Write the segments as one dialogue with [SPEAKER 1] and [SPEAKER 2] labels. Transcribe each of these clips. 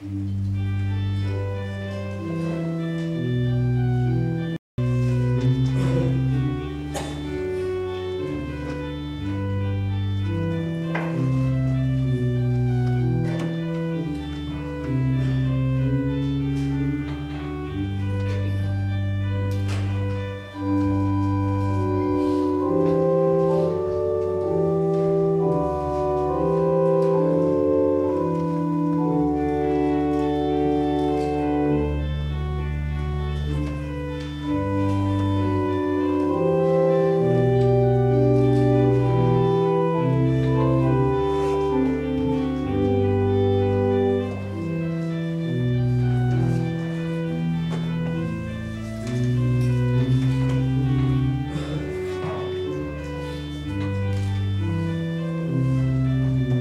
[SPEAKER 1] 한장 한장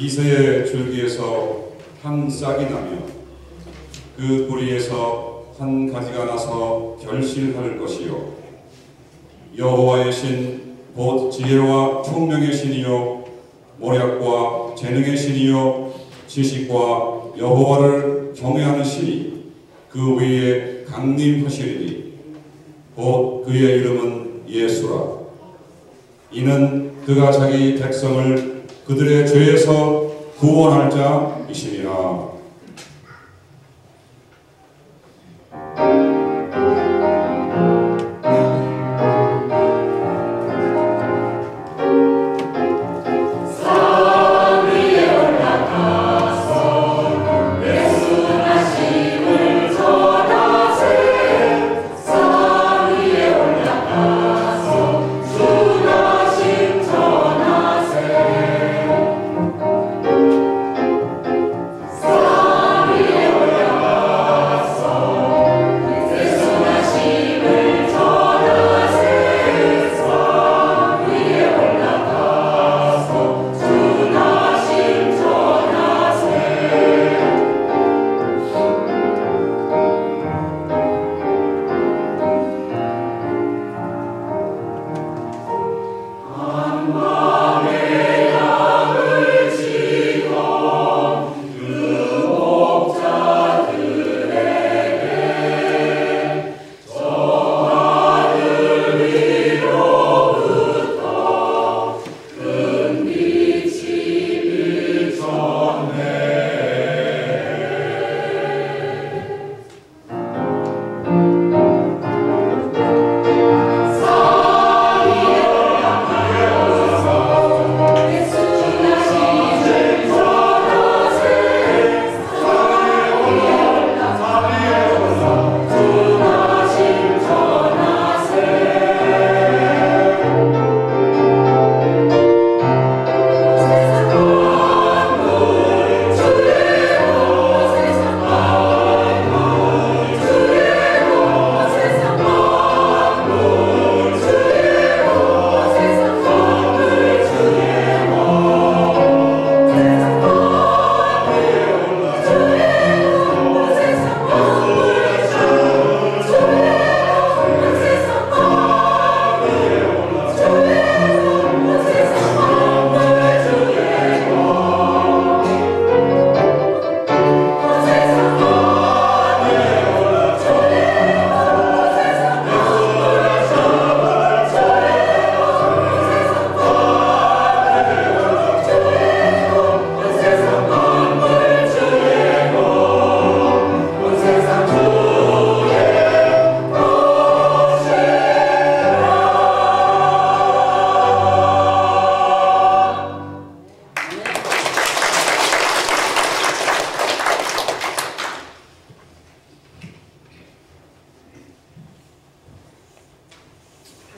[SPEAKER 2] 이새의 줄기에서 한 싹이 나며 그 뿌리에서 한 가지가 나서 결실할 것이요. 여호와의 신 곧 지혜와 총명의 신이요. 모략과 재능의 신이요. 지식과 여호와를 경외하는 신이 그 위에 강림하시리니 곧 그의 이름은 예수라. 이는 그가 자기 백성을 그들의 죄에서 구원할 자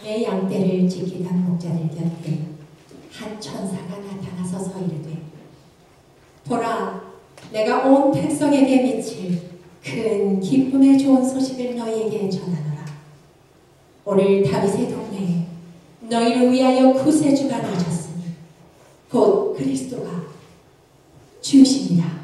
[SPEAKER 3] 내 양떼를 지키던 목자들 곁에 한 천사가 나타나서 서 이르되 보라 내가 온 백성에게 미칠 큰 기쁨의 좋은 소식을 너희에게 전하노라. 오늘 다윗의 동네에 너희를 위하여 구세주가 나셨으니 곧 그리스도가 주시니라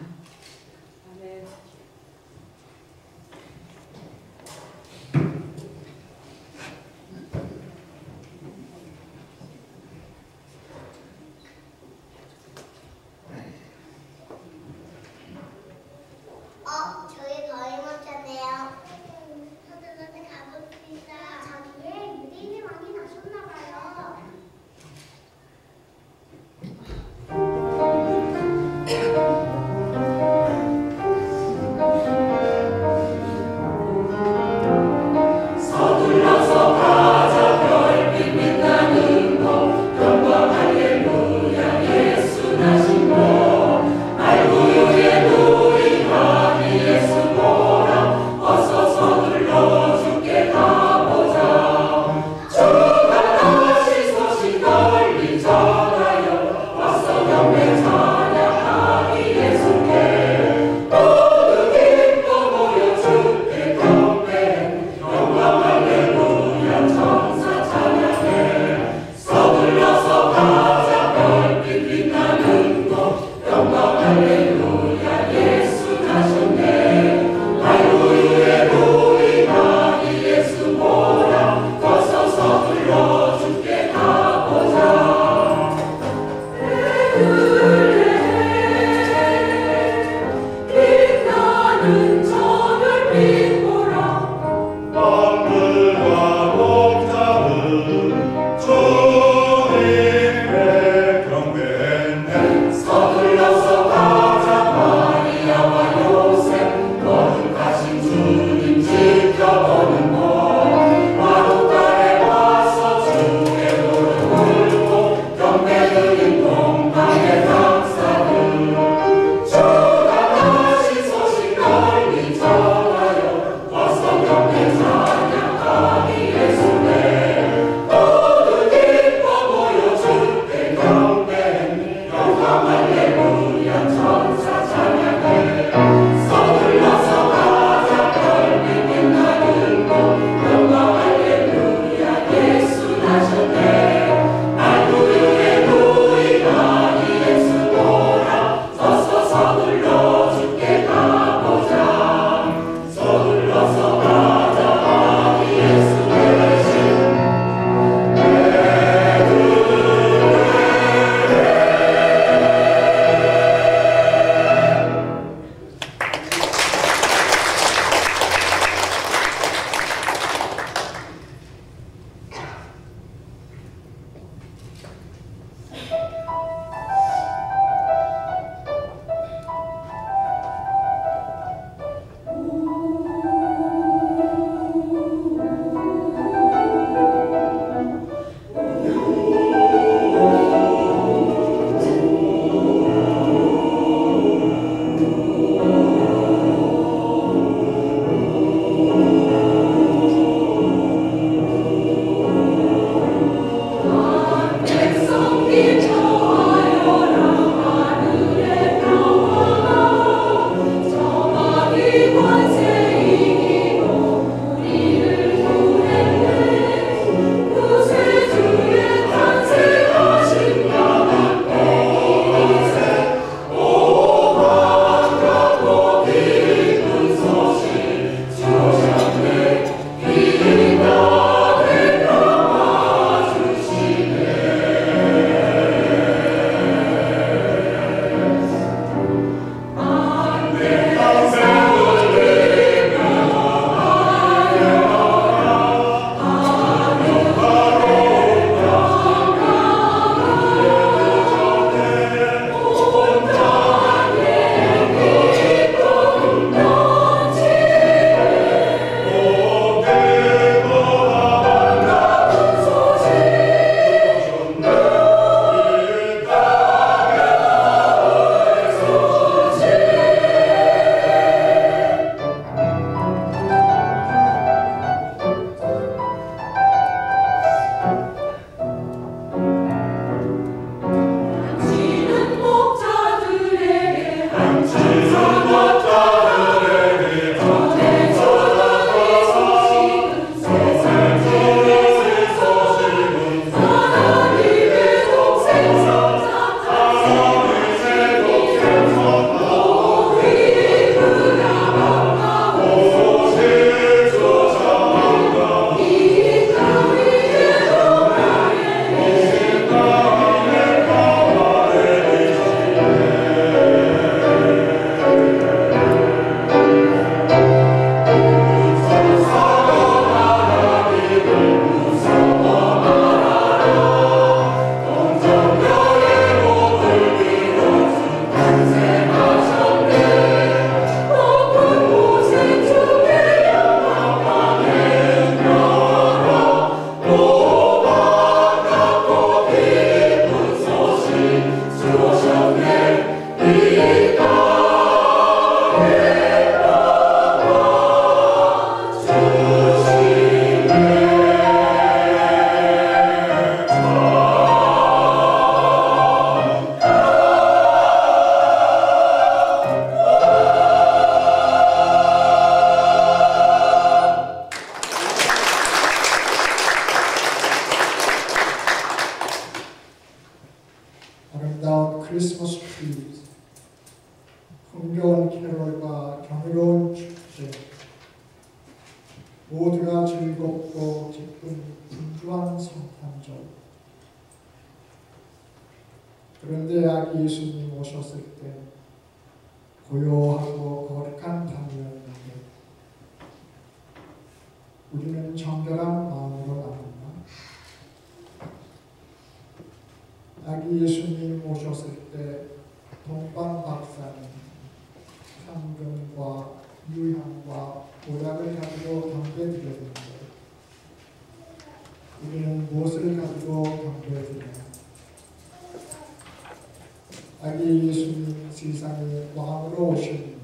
[SPEAKER 4] 왕으로 오셨는데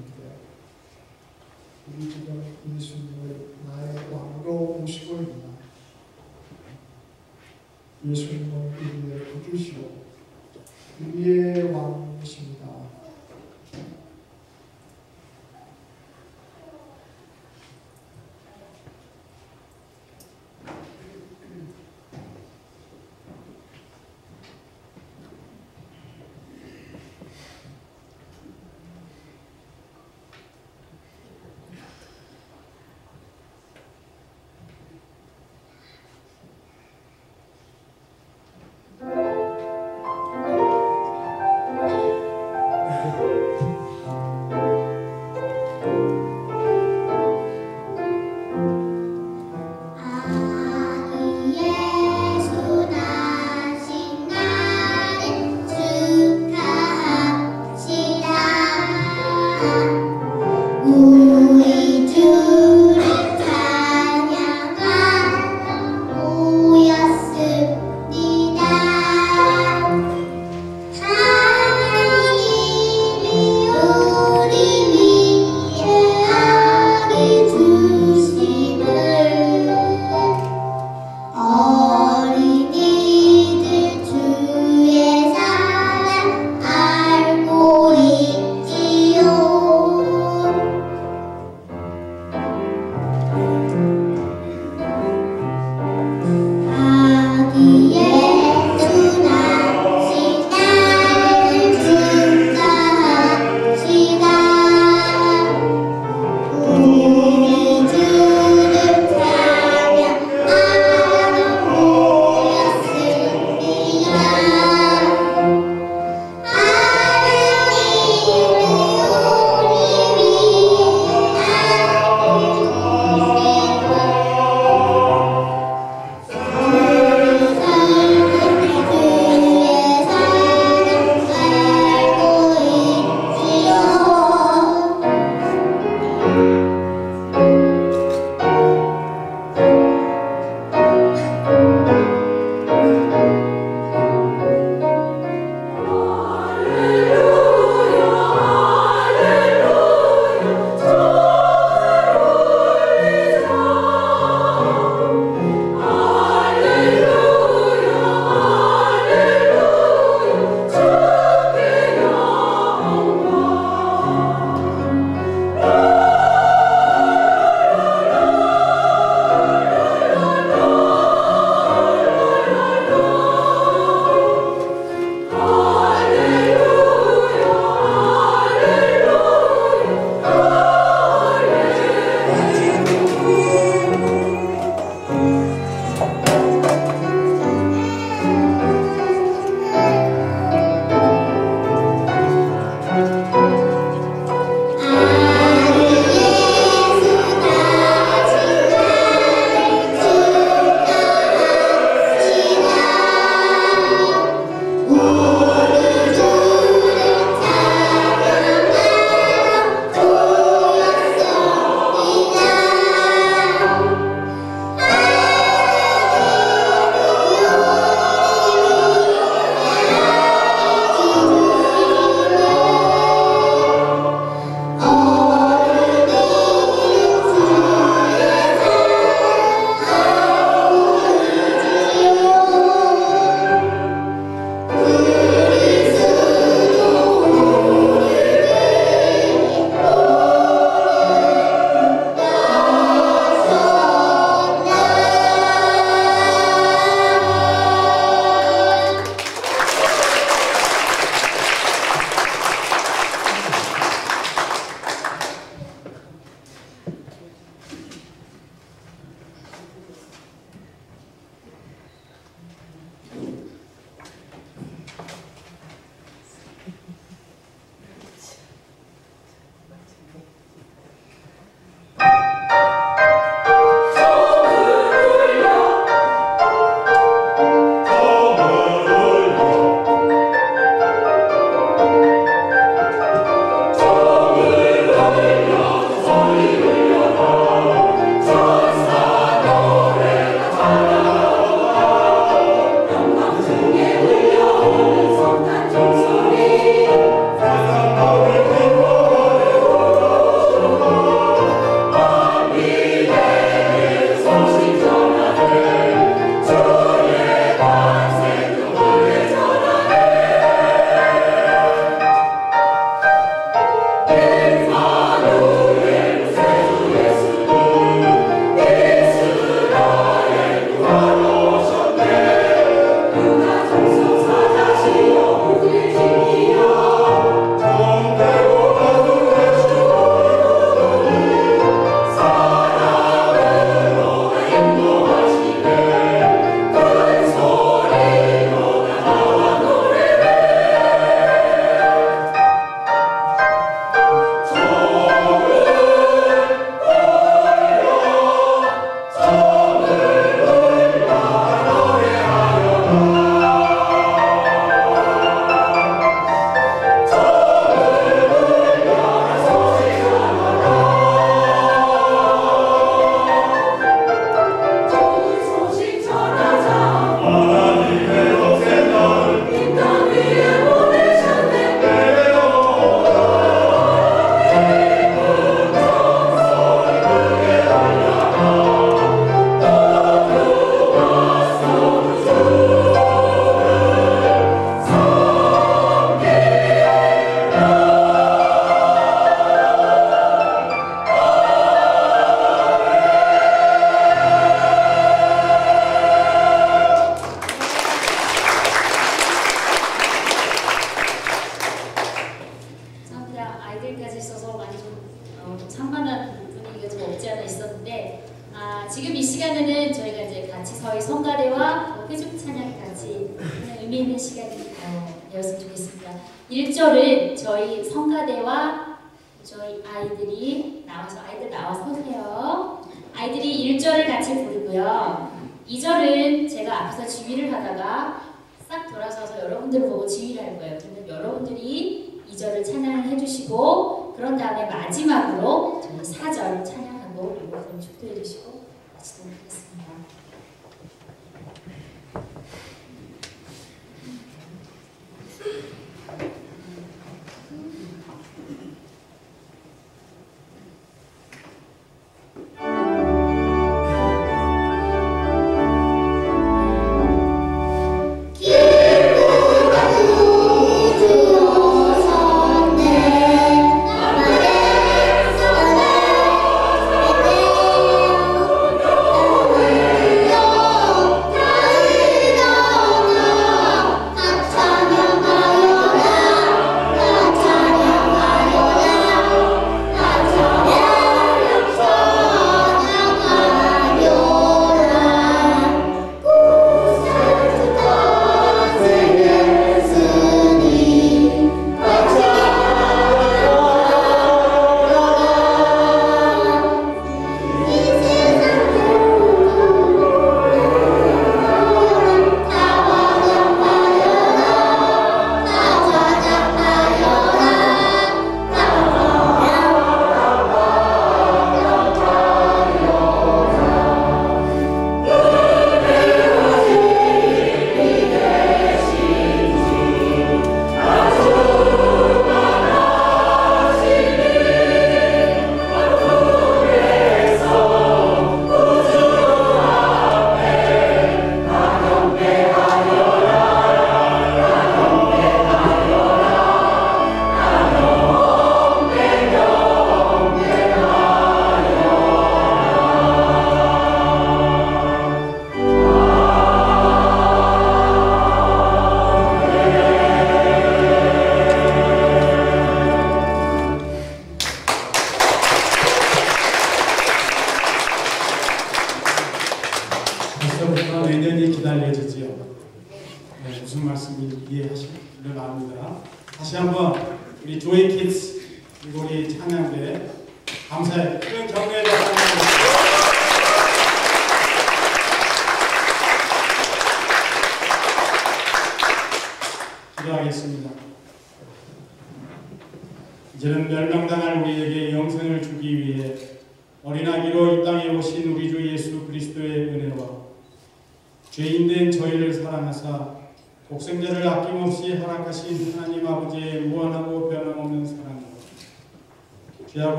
[SPEAKER 4] 우리 지금 예수님을 나의 왕으로 모시고 있나? 예수님을 우리의 구주시오. 우리의 왕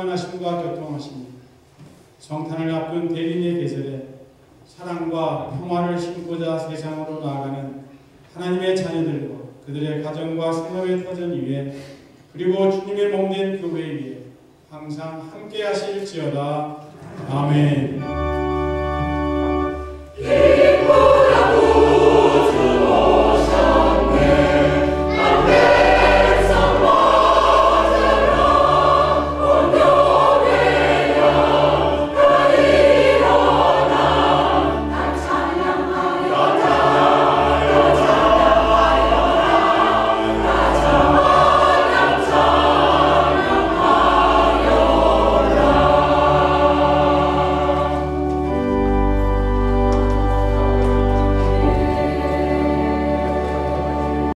[SPEAKER 5] 충만하심과 교통하십니다. 성탄을 앞둔 대인의 계절에 사랑과 평화를 심고자 세상으로 나아가는 하나님의 자녀들과 그들의 가정과 생활의 터전 위에 그리고 주님의 몸된 교회 위에 항상 함께 하실지어다. 아멘.